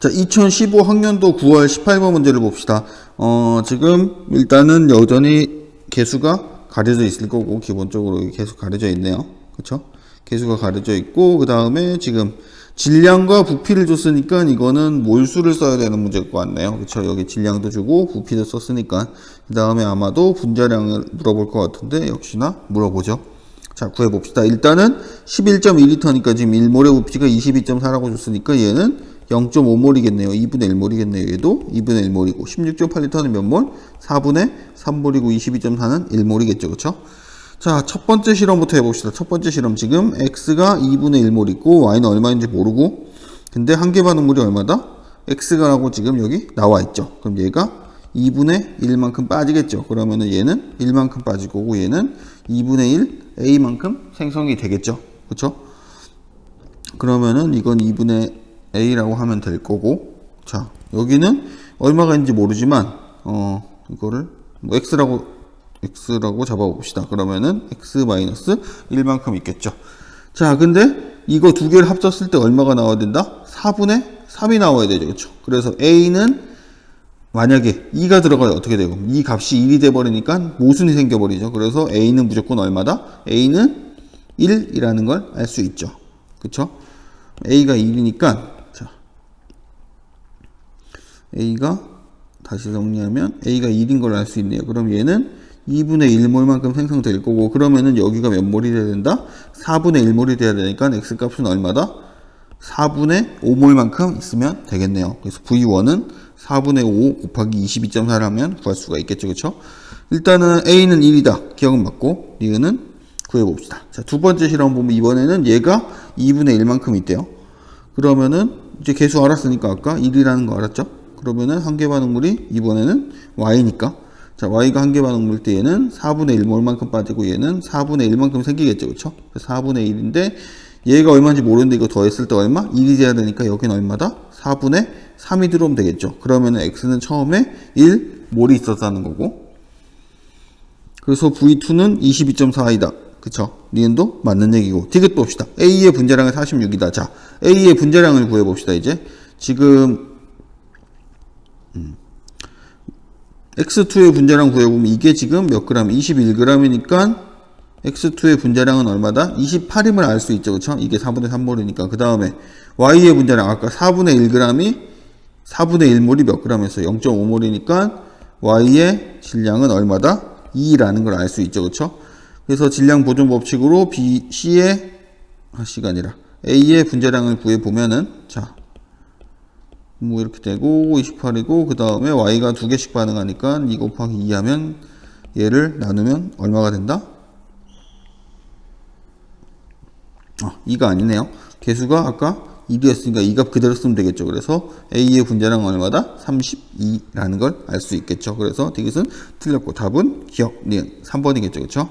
자, 2015 학년도 9월 18번 문제를 봅시다. 어, 지금 일단은 여전히 개수가 가려져 있을 거고 기본적으로 개수 가려져 있네요. 그렇죠? 개수가 가려져 있고 그 다음에 지금 질량과 부피를 줬으니까 이거는 몰수를 써야 되는 문제일 것 같네요. 그렇죠? 여기 질량도 주고 부피도 썼으니까 그 다음에 아마도 분자량을 물어볼 것 같은데 역시나 물어보죠. 자, 구해 봅시다. 일단은 11.2리터니까 지금 1몰의 부피가 22.4라고 줬으니까 얘는 0.5몰이겠네요. 2분의 1몰이겠네요. 얘도 2분의 1몰이고 16.8리터는 몇 몰? 4분의 3몰이고 22.4는 1몰이겠죠. 그쵸? 자, 첫 번째 실험부터 해봅시다. 첫 번째 실험 지금 x가 2분의 1몰 있고 y는 얼마인지 모르고 근데 한계 반응물이 얼마다? x가라고 지금 여기 나와 있죠. 그럼 얘가 2분의 1만큼 빠지겠죠. 그러면은 얘는 1만큼 빠질 거고 얘는 2분의 1 a만큼 생성이 되겠죠. 그쵸? 그러면은 이건 2분의 a라고 하면 될 거고. 자 여기는 얼마가 있는지 모르지만 어 이거를 뭐 x라고 x라고 잡아봅시다. 그러면은 x 마이너스 1만큼 있겠죠. 자 근데 이거 두 개를 합쳤을 때 얼마가 나와야 된다? 4분의 3이 나와야 되죠. 그렇죠 그래서 a는 만약에 2가 들어가요 어떻게 되고 이 값이 1이 돼 버리니까 모순이 생겨 버리죠. 그래서 a는 무조건 얼마다? A는 1이라는 걸 알 수 있죠. 그쵸? A가 1이니까 자 a가 다시 정리하면 a가 1인 걸 알 수 있네요. 그럼 얘는 2분의 1몰만큼 생성될 거고 그러면은 여기가 몇 몰이 돼야 된다? 4분의 1몰이 돼야 되니까 x 값은 얼마다? 4분의 5몰만큼 있으면 되겠네요. 그래서 v1은 4분의 5 곱하기 22.4를 하면 구할 수가 있겠죠. 그쵸? 일단은 a는 1이다. 기억은 맞고 리은은 구해봅시다. 자, 두 번째 실험 보면 이번에는 얘가 2분의 1만큼 있대요. 그러면은 이제 개수 알았으니까 아까 1이라는 거 알았죠? 그러면은 한계 반응물이 이번에는 y니까 자, y가 한계 반응물 때 얘는 4분의 1몰만큼 빠지고 얘는 4분의 1만큼 생기겠죠. 그쵸? 4분의 1인데 얘가 얼마인지 모르는데 이거 더했을 때 얼마? 1이 돼야 되니까 여기는 얼마다? 4분의 3이 들어오면 되겠죠. 그러면은 x는 처음에 1 몰이 있었다는 거고 그래서 V2는 22.4이다. 그쵸? 니은도 맞는 얘기고. 디귿 봅시다. A의 분자량은 46이다. 자, A의 분자량을 구해봅시다, 이제. 지금, 음, X2의 분자량 구해보면 이게 지금 몇 그램? 21g이니까 X2의 분자량은 얼마다? 28임을 알 수 있죠. 그쵸? 이게 4분의 3몰이니까. 그 다음에 Y의 분자량, 아까 4분의 1g이 4분의 1몰이 몇 g이었어요? 0.5몰이니까 Y의 질량은 얼마다? 2라는 걸 알 수 있죠. 그쵸? 그래서 질량 보존 법칙으로 B, C의 아, C가 아니라 A의 분자량을 구해 보면은 자, 뭐 이렇게 되고 28이고 그 다음에 Y가 두 개씩 반응하니까 2 곱하기 2 하면 얘를 나누면 얼마가 된다? 아, 2가 아니네요. 개수가 아까 1이었으니까 이값 그대로 쓰면 되겠죠. 그래서 A의 분자량은 얼마다? 32라는 걸 알 수 있겠죠. 그래서 디귿은 틀렸고 답은 기억, 니은 3번이겠죠. 그렇죠?